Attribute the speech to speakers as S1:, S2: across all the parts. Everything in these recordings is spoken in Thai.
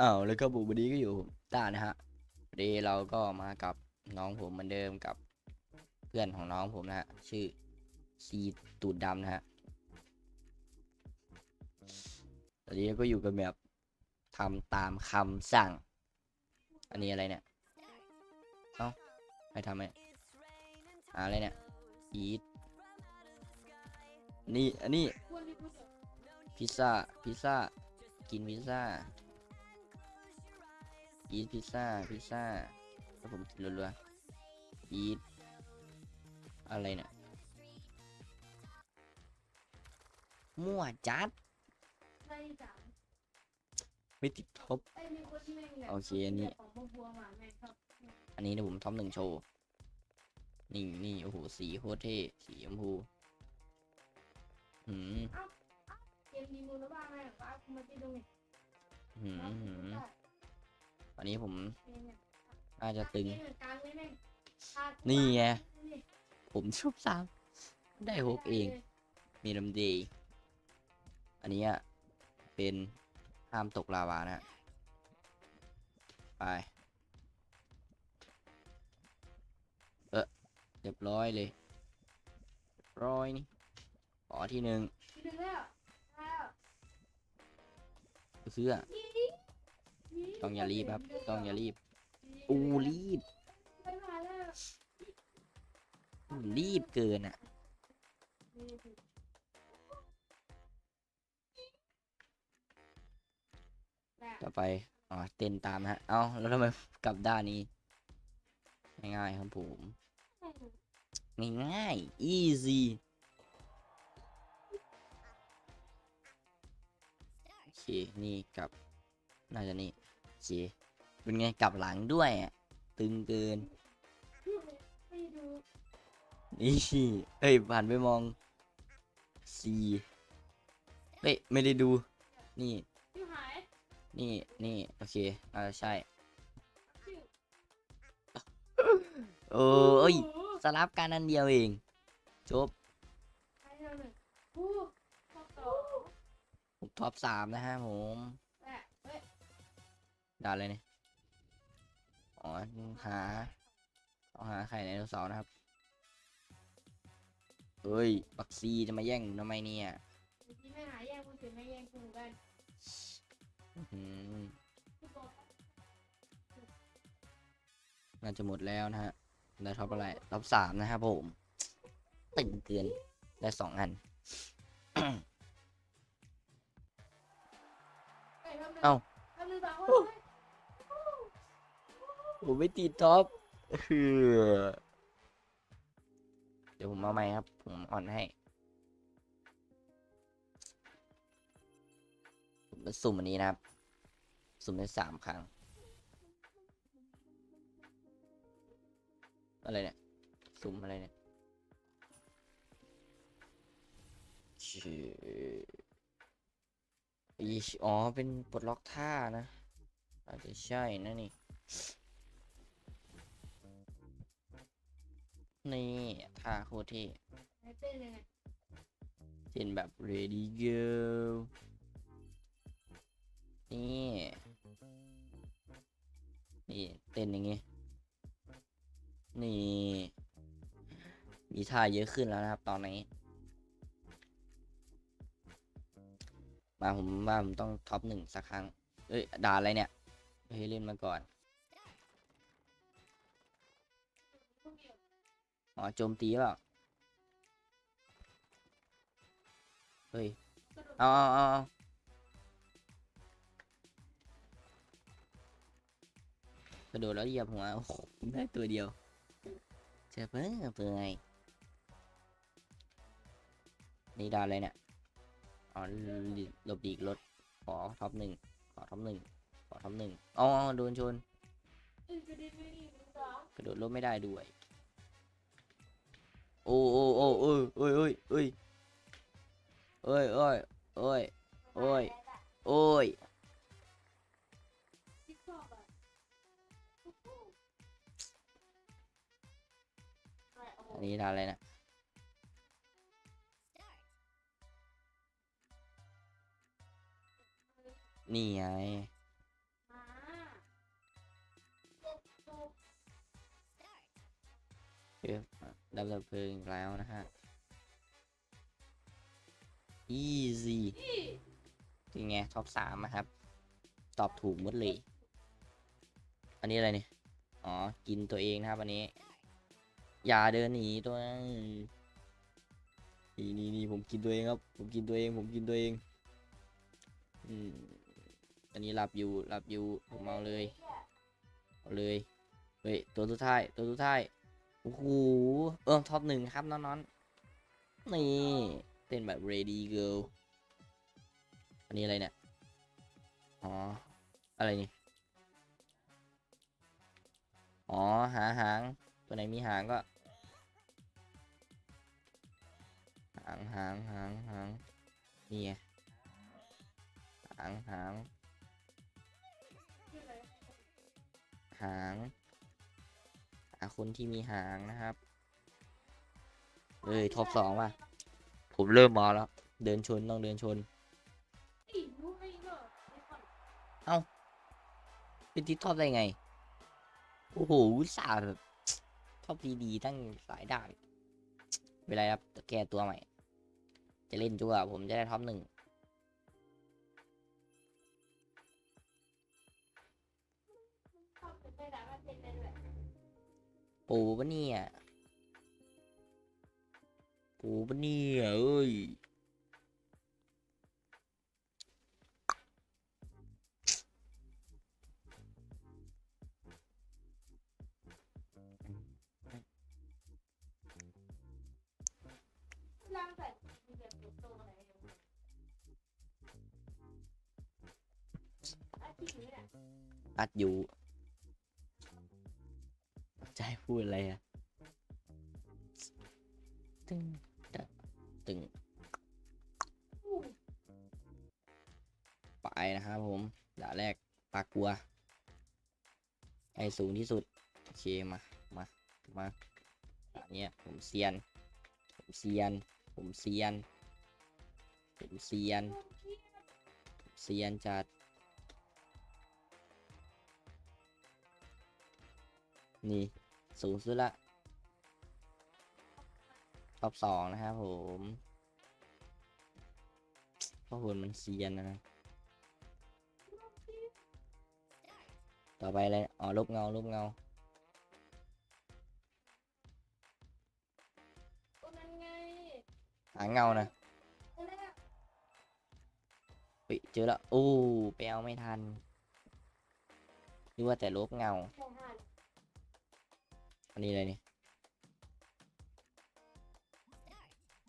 S1: อ้าวแล้วก็บุวันนี้ก็อยู่ผมต้านะฮะวันนี้เราก็มากับน้องผมเหมือนเดิมกับเพื่อนของน้องผมนะฮะชื่อซีตูดดำนะฮะตอนนี้ก็อยู่กันแบบทำตามคำสั่ง อันนี้อะไรเนี่ย เอ้าใครทำไมหาอะไรเนี่ยอีทนี่ อันนี้ พิซซ่า พิซซ่า กินพิซซ่า อีทพิซซ่าพิซซ่าแล้วผมกินรัวๆอีทอะไรเนี่ยมั่วจัด ไม่ติดท็อปโอเคอันนี้ อันนี้เดี๋ยวผมท็อปหนึ่งโชว์ นี่นี่โอ้โห สีโคตรเท่สีชมพูหืมหืมหืม อันนี้ผมน่าจะตึง นี่ไง ผมชอบซ้ำได้หกเอง มีลำดี อันนี้อะเป็นห้ามตกลาวานะฮะไป เออเรียบร้อยเลยเรียบร้อยนี่ขอที่หนึ่งเสื้อ ต้องอย่ารีบครับ ต้องอย่ารีบ อูรีบ รีบเกินอะ ต่อไป อ๋อ เต้นตามนะฮะ เอ้า แล้วทำไมกลับด้านนี้ ง่ายๆครับผม ง่ายๆ easy โอเค นี่กลับ น่าจะนี่โอ เค เป็นไงกลับหลังด้วยอะตึงเกิน นี่เอ้ยผ่านไปมองสีเฮ้ยไม่ได้ดู นี่ นี่นี่โอเคอ่าใช่ โอ้ยสลับกันอันเดียวเอง จบผมท็อปสามนะฮะผม ด่าเลยเนี่ยอ๋อหาต้องหาไข่ไดโนเสาร์นะครับเฮ้ยบักซีจะมาแย่งทำไมเนี่ย
S2: ที่ไม่หาแย่งมือถือไม่แย่งกูกัน
S1: อื้อหือน่าจะหมดแล้วนะฮะ ได้ท็อปอะไร ท็อปสามนะครับผมตึงเกิน ได้สองอัน เอ้า
S2: ทำหนึ่งสอง
S1: ผมไม่ติดท็อปเดี๋ยวผมเอาใหม่ครับ ผมอ่อนให้ ผมจะสุ่มอันนี้นะครับ สุ่มได้สามครั้ง อะไรเนี่ย สุ่มอะไรเนี่ยชื่ออีชอ๋อ เป็นปลดล็อกท่านะ อาจจะใช่นะนี่ นี่ท่าโคตรเท่
S2: เต้นยังไง
S1: เต้นแบบ ready girl นี่นี่เต้นอย่างงี้นี่ มีท่าเยอะขึ้นแล้วนะครับ ตอนนี้ มาผมว่าผมต้องท็อปหนึ่งสักครั้ง เอ้ยด่าอะไรเนี่ยเฮ้ยเล่นมาก่อน อ๋อโจมตีเปล่าเฮ้ยเอาเอาเอากระโดดแล้วเหยียบหัวได้ตัวเดียวเจะเพิ่งเปื่อยนี่ดาวอะไรเนี่ยอ๋อหลบดีกรถขอท็อปหนึ่งขอท็อปหนึ่งขอท็อปหนึ่งอ๋อโดนชนกระโดดรถไม่ได้ด้วย โอ้โอ้โอ้เอ้ยเอ้ยเอ้ยเอ้ยเอ้ยเอ้ยเอ้ยเอ้ยโอ้ยอันนี้ทำอะไรนะนี่ไงเอะ ดับดับเพลิงแล้วนะฮะ easy เป็นไง ท็อปสามนะครับ ตอบถูกหมดเลย อันนี้อะไรเนี่ยอ๋อ กินตัวเองนะครับ อันนี้ อย่าเดินหนีตัวนั้นนี่นี่นี่ผมกินตัวเองครับ ผมกินตัวเอง ผมกินตัวเอง อืม อันนี้หลับอยู่ หลับอยู่ ผมเอาเลย เอาเลย เฮ้ย ตัวสุดท้าย ตัวสุดท้าย โอ้โหเออท็อปหนึ่งครับน้องๆนี่เต้นแบบ ready girl อันนี้อะไรเนี่ย อ๋อ อะไรนี่ อ๋อ หาหาง ตัวไหนมีหางก็ หางหางหางหางนี่ไงหางหางหาง คนที่มีหางนะครับ เอ้ยท็อปสองว่ะ ผมเริ่มมาแล้ว เดินชนต้องเดินชน
S2: อีกรู้ไหมก็ไม่ค่อย
S1: เป็นที่ท็อปได้ไง โอ้โหอุตส่าห์แบบท็อปดีๆตั้งหลายด่านเวลาครับแก้ตัวใหม่ จะเล่นจั่วผมจะได้ท็อปหนึ่ง
S2: ปูปะ
S1: เนี่ย ปูปะเนี่ยเอ้ย
S2: ร่างแต่มีแบบโตอะไรอย่างเงี้ยอาชีพนี้แหละ
S1: อัดอยู่จะให้ พูดอะไรอะตึงตะตึงไปนะครับผมด่าแรกปากัวให้สูงที่สุด โอเค มา มา มาด่านเนี้ยผมเซียน ผมเซียน ผมเซียน ผมเซียน เซียนจัดนี่ สูงสุดละท็อปสองนะครับผมเพราะหุ่นมันเซียนนะ ต่อไปเลยอ๋อลบเงาลบเงาหาเงานะ
S2: ตัวนั้นอะ
S1: เฮ้ยเจอแล้วโอ้ไปเอาไม่ทันนึกว่าแต่ลบเงา อันนี้อะไรนี่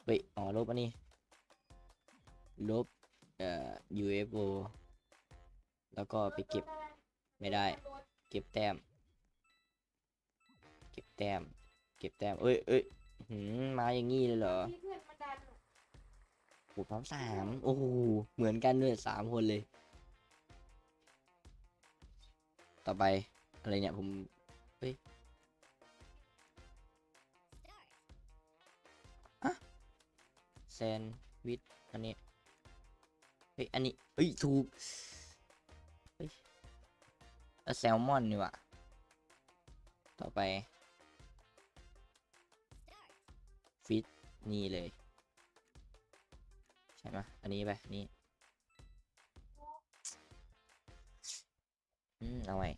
S1: เฮ้ยอ๋อลบอันนี้ลบเอ่อ UFO แล้วก็ไปเก็บไม่ได้ เก็บแต้ม เก็บแต้ม เก็บแต้มเอ้ยเอ้ยหืมมาอย่างงี้เลยเหรอ
S2: มีเพื่อนมาดันอะ
S1: โอ้พร้อมสามโอ้โหเหมือนกันด้วยสามคนเลย ต่อไปอะไรเนี่ยผมเฮ้ย แซนวิชอันนี้ เฮ้ย อันนี้ เฮ้ย ถูก เฮ้ยเออแซลมอนนี่หว่ะต่อไป ฟิตนี่เลย ใช่ไหมอันนี้ไป นี่ อืม เอาไว้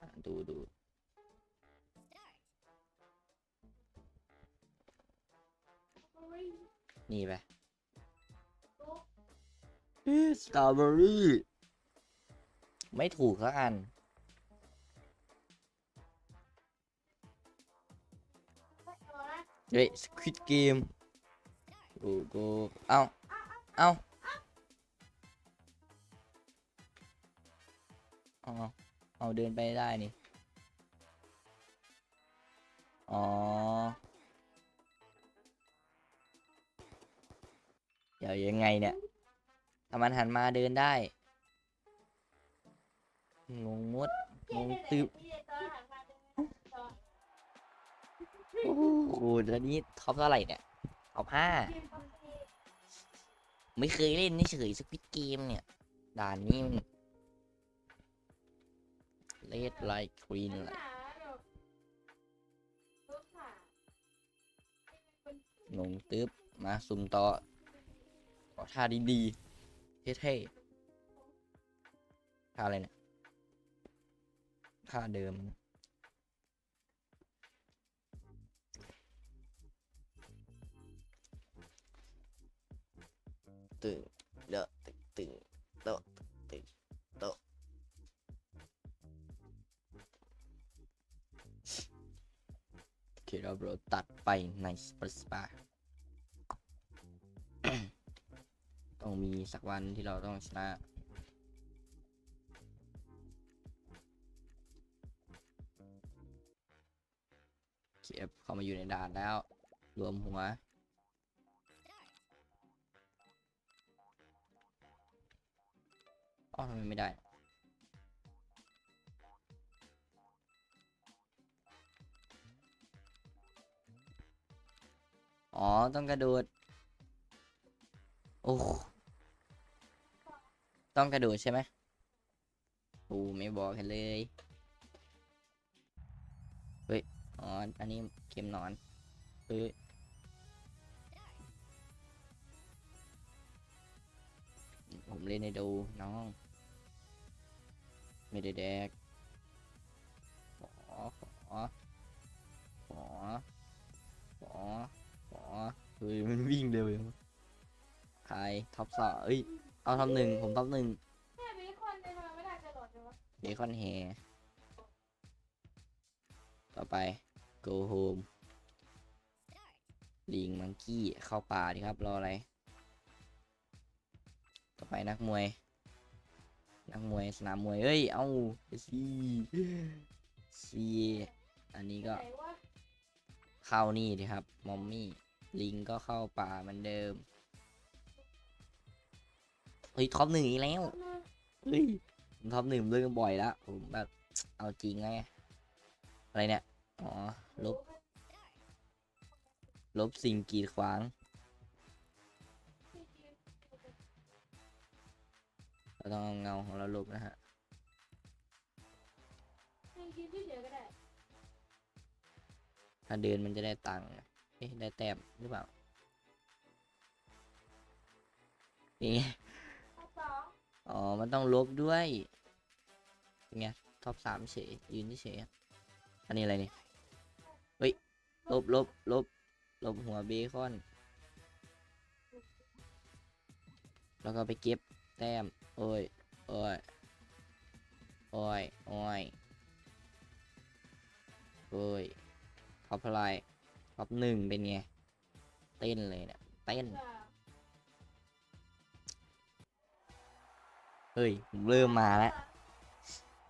S1: อะดูดู นี่ไป
S2: โต๊ะ
S1: สตรอเบอรี่ ไม่ถูกสักอัน
S2: ไม่เอาละ
S1: เฮ้ยสควิดเกมโอ้โหเอ้าเอ้าเอาเอาเดินไปได้นี่ อ๋อ เดี๋ยวยังไงเนี่ยทำมันหันมาเดินได้ งงมด งงตึบโอ้โหแล้วนี้ท็อปเท่าไหร่เนี่ยท็อปห้าไม่เคยเล่นนี่เฉยสปิดเกมเนี่ย ด่านนี้เลดไลท์ควีน
S2: เลย
S1: งงตื๊บมาซุ่มต่อ ขอท่าดีๆเท่ๆท่าอะไรเนี่ยท่าเดิม ตึงเดอะตึงตึงโตะตึงโตะโอเคเราเรตัดไปในสปาส ต้องมีสักวันที่เราต้องชนะเก็บเข้ามาอยู่ในด่านแล้ว รวมหัวอ๋อทำไมไม่ได้อ๋อ ต้องกระโดด โอ้ ต้องกระโดดใช่ไหมโอ้ไม่บอกกันเลย เฮ้ย อ๋อ อันนี้เข็มนอนเฮ้ยผมเล่นให้ดูน้อง ไม่ได้แดกขอขอขอขอขอเฮ้ยมันวิ่งเร็วอยู่ใครท็อปสอเอ้ย เอาท็อปหนึ่งผมท็อปหนึ่ง
S2: แค่มีคนเลยทำไมไม่ได้กระโดดเลยวะ
S1: เบคอนแฮต่อไป go home ลิงมังกี้เข้าป่าดีครับรออะไร ต่อไปนักมวย นักมวยสนามมวยเอ้ย เอาซีซีอันนี้ก็
S2: ไหนวะ
S1: เข้านี่ดีครับ มอมมี่ ลิงก็เข้าป่าเหมือนเดิม เฮ้ยท็อปหนึ่งอีกแล้วเฮ้ยผมท็อปหนึ่งเล่นกันบ่อยแล้วผมแบบเอาจริงไงอะไรเนี่ยอ๋อลบ ลบสิ่งกีดขวางเราต้องเอาเงาของเราลบนะฮะ
S2: ให้กินที่เฉยก็ได้
S1: ถ้าเดินมันจะได้ตังค์นะเอ๊ะได้แต้มหรือเปล่านี่ไง
S2: ข้อส อ๋
S1: อ มันต้องลบด้วยเป็นไงท็อปสามเฉยยืนเฉยอันนี้อะไรนี่เฮ้ยลบลบลบลบหัวเบคอน แล้วก็ไปเก็บแต้ม โอ้ย โอ้ย โอ้ย โอ้ย โอ้ยท็อปเท่าไรท็อปหนึ่งเป็นไง เต้นเลยเนี่ย เต้น เฮ้ยผมเริ่มมาแล้ว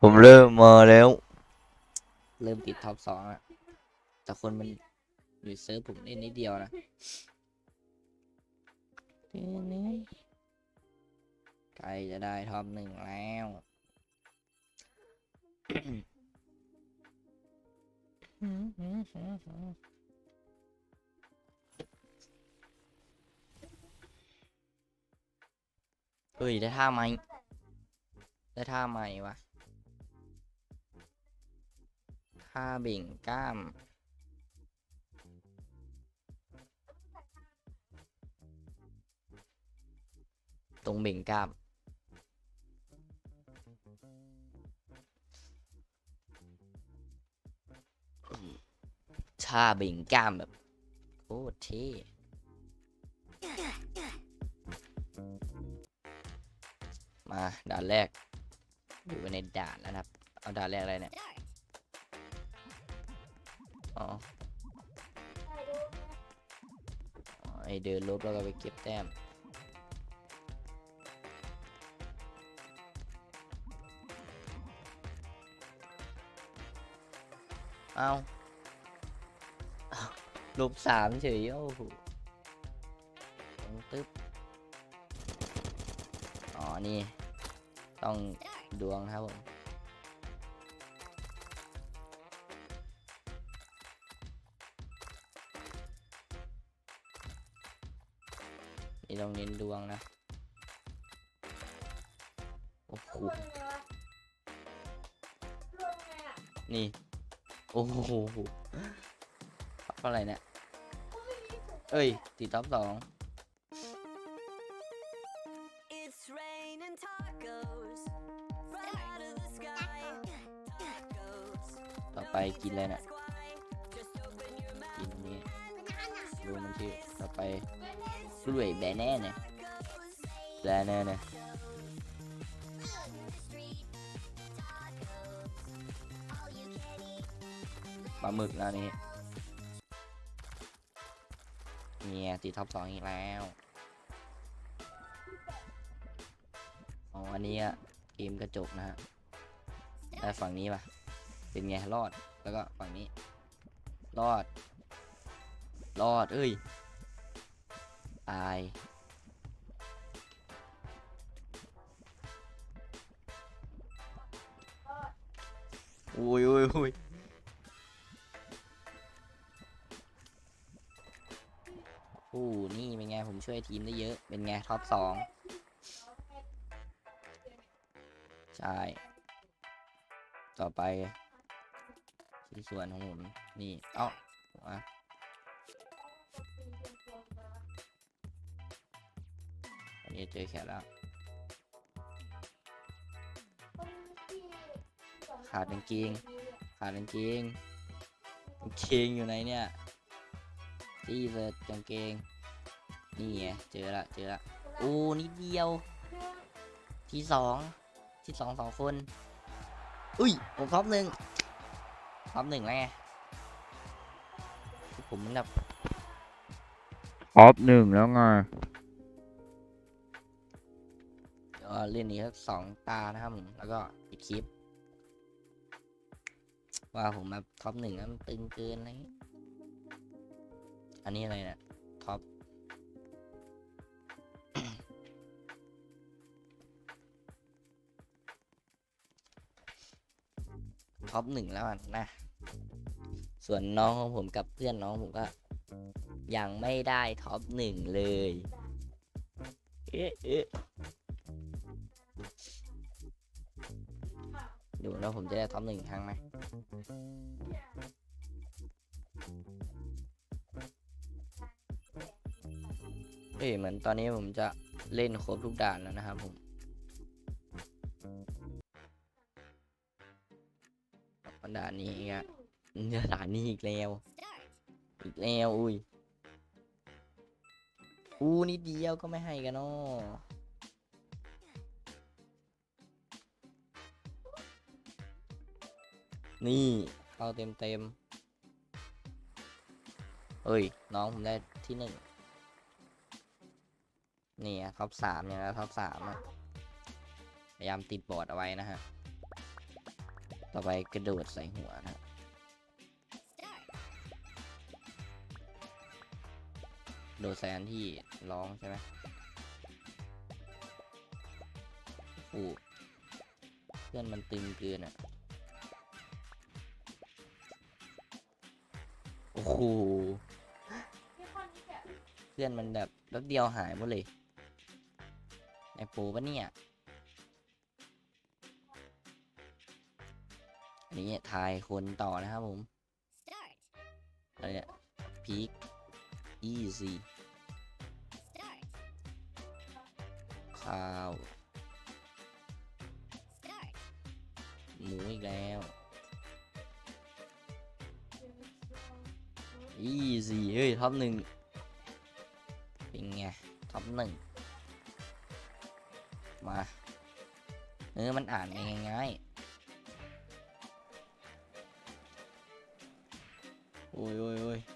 S1: ผมเริ่มมาแล้ว เริ่มติดท็อปสองแล้วแต่คนมันอยู่เซิร์ฟผมเล่นนิดเดียวนะใกล้จะได้ท็อปหนึ่งแล้วเฮ้ยได้ท่าไหม ได้ท่าใหม่วะท่าเบ่งกล้าม ตรงเบ่งกล้าม ท่าเบ่งกล้ามแบบโคตรเท่มาด่านแรก อยู่ในด่านแล้วนะครับ เอาด่านแรกอะไรเนี่ย อ๋อ
S2: ไอ
S1: เดินลบแล้วก็ไปเก็บแต้ม เอาลบสามเฉยโอ้โหตึ๊บ อ๋อ นี่ ต้อง ดวงครับผมนี่ต้องเน้นดวงนะ โอ้โหนี่ โอ้โหเท่าไหร่เนี่ย เอ้ยติดท็อปสอง ไปกินอะไรนี่ย
S3: Just open your mouth.
S1: กินนี้ดูมันชื่อต่อไปกล้วยแบแน่เนี่ยแบแน่เนี่ยปลาหมึกแล้วนี่เนี่ยติดท็อปสองอีกแล้วอ๋ออันนี้อะเกมกระจกนะฮะแต่ฝั่งนี้ป่ะ เป็นไงรอดแล้วก็ฝั่งนี้ รอด รอด เอ้ยตายอุ้ยอุ้ยอุ้ยโอ้นี่เป็นไง ผมช่วยทีมได้เยอะ เป็นไง ท็อปสองใช่ ต่อไป ชิ้นส่วนของผมนี่ เอ้ามาอันนี้เจอแขกแล้ว ขาดกางเกงขาดกางเกงกางเกงอยู่ไหนเนี่ยที่เปิดกางเกง นี่ไง เจอละ เจอละโอ้นิดเดียว ที่สอง ที่สองสองคน อุ้ยผมท็อปหนึ่ง ท็อปหนึ่งแล้วไงผมมันแบบ
S4: ออฟหนึ่งแล้วไง
S1: เอ่อเล่นนี้สักสองตานะครับผมแล้วก็อีกคลิป ว่าผมแบบท็อปหนึ่งแล้วมันตึงเกินอะไรอย่างงี้อันนี้อะไรเนี่ยท็อป ท็อปหนึ่งแล้วอะนะ ส่วนน้องของผมกับเพื่อนน้องผมก็ ยังไม่ได้ท็อปหนึ่งเลย เอ๊ะเอ๊ะดูแล้วผมจะได้ท็อปหนึ่งครั้งไหมเอ้ยเหมือนตอนนี้ผมจะเล่นครบทุกด่านแล้วนะครับผมด่านนี้อีกอะ เนี่ยด่านนี้อีกแล้ว อีกแล้ว อุ้ยอู้นิดเดียวก็ไม่ให้กันเนาะนี่เข้าเต็มเต็มๆเอ้ย น้องผมได้ที่หนึ่งนี่อะท็อปสามเนี่ยแล้วท็อปสามอะพยายามติดบอร์ดเอาไว้นะฮะ ต่อไปกระโดดใส่หัวนะ โดดใส่อันที่ร้องใช่ไหมโอ้เพื่อนมันตึงเกินอะโอ้โหเพื่อนมันแบบแป๊บเดียวหายหมดเลย ไอโปปะเนี่ย อันนี้ทายคนต่อนะครับผมอะไรเนี่ยพีค อีซีข้าวหมูอีกแล้วอีซีเฮ้ยท็อปหนึ่งเป็นไงท็อปหนึ่งมาเออมันอ่านง่ายๆโอ้ยโอ้ยโอ้ยโอ้โหยโอ้ยเบาๆเว้ยเบาๆเบาๆโอ้ยโอ้ยโอ้ย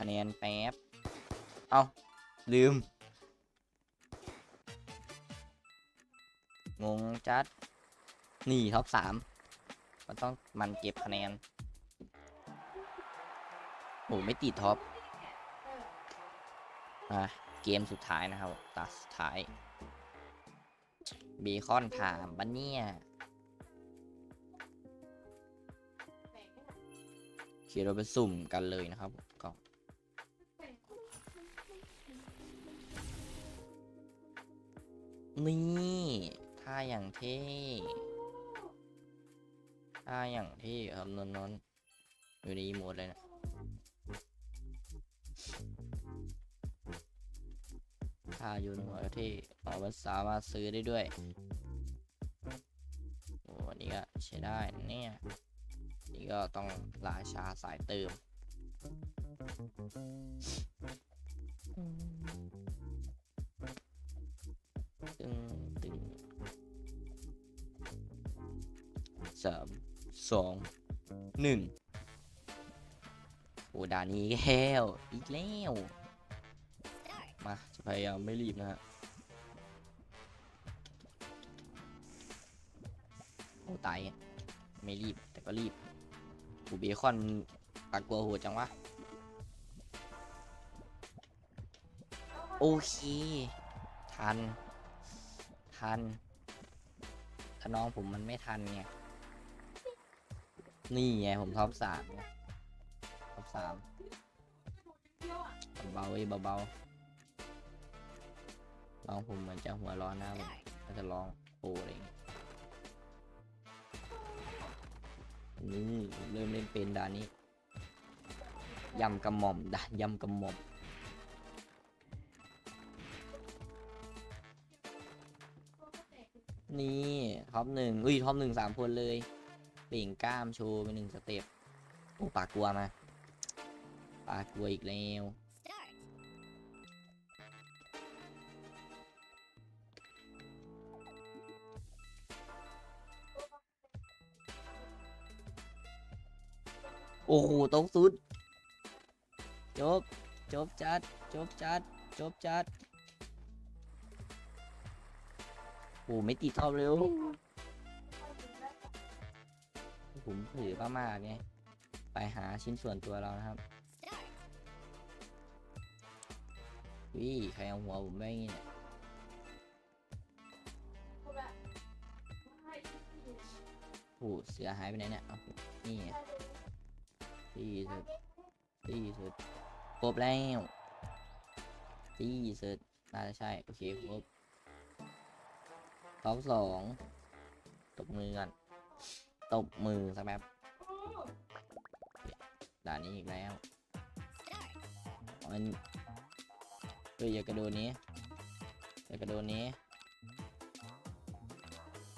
S1: คะแนนแป๊บ เอ้าลืม งงจัด นี่ท็อปสามมันต้องมันเก็บคะแนนโหไม่ติดท็อป อะ เกมสุดท้ายนะครับตาสุดท้ายเบคอนถามบันเนี่ยโอเคเราไปสุ่มกันเลยนะครับ นี่ท่าอย่างเท่ท่าอย่างเท่ครับนนนอยู่ในอีโมดเลยนะท่าอยู่ในหัวก็เท่เอามันสามารถซื้อได้ด้วยโอ้อันนี้ก็ใช้ได้นะเนี่ยนี่ก็ต้องราชาสายเติม สามสองหนึ่งโอ้ด่านนี้อีกแล้วอีกแล้ว มาจะพยายามไม่รีบนะฮะโอ้ตายไม่รีบแต่ก็รีบกูเบคอนปากกลัวโหดจังวะ โอเค ทัน ทันถ้าน้องผมมันไม่ทันไง นี่ไงผมท็อปสามท็อปสามเบาๆเว้ยเบาๆน้องผมเหมือนจะหัวร้อนนะผมก็จะลองโปรอะไรอย่างเงี้ยนี่เริ่มเล่นเป็นด่านนี้ยำกระหม่อมด่านยำกระหม่อมนี่ท็อปหนึ่งอุ้ยท็อปหนึ่งสามคนเลย เป่งกล้ามโชว์ไปหนึ่งสเต็ปโอ้ปากกลัวมาปากกลัวอีกแล้วโอ้โหตกสุด จบ จบจัด จบจัด จบจัด โอ้ไม่ติดท็อปเร็ ผมถือมากไงไปหาชิ้นส่วนตัวเรานะครับวิใครเอาหัวผมไปงี้เนี่ยโอ้เสือหายไปไหนเนี่ยนี่ที่สุดที่สุดครบแล้วที่สุดน่าจะใช่ โอเคครบท็อปสองตบมือกัน ตบมือสักแป๊บด่านนี้อีกแล้วมันเฮ้ยอย่ากระโดดนี้อย่ากระโดดนี้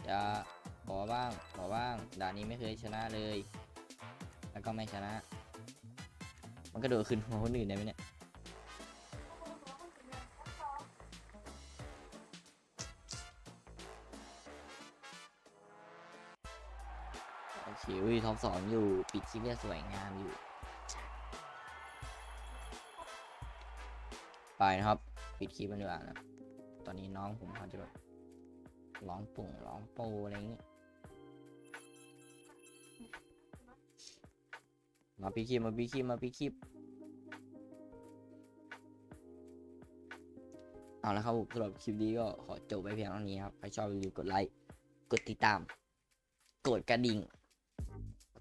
S1: อย่าขอบ้างขอบ้างด่านนี้ไม่เคยชนะเลย แล้วก็ไม่ชนะ มันกระโดดขึ้นหัวคนอื่นได้ไหมเนี่ย โอเคอุ้ยท็อปสองอยู่ ปิดคลิปได้สวยงามอยู่ ไปนะครับ ปิดคลิปกันดีกว่านะตอนนี้น้องผมเขาจะแบบร้องปุ่งร้องโปอะไรอย่างงี้มาปิดคลิปมาปิดคลิปมาปิดคลิปเอาละครับผมสำหรับคลิปนี้ก็ขอจบไปเพียงเท่านี้ครับ ใครชอบอย่าลืมกดไลค์ กดติดตาม กดกระดิ่ง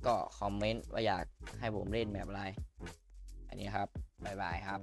S1: ก็คอมเมนต์ว่าอยากให้ผมเล่นแบบอะไร อันนี้ครับ บ๊ายบายครับ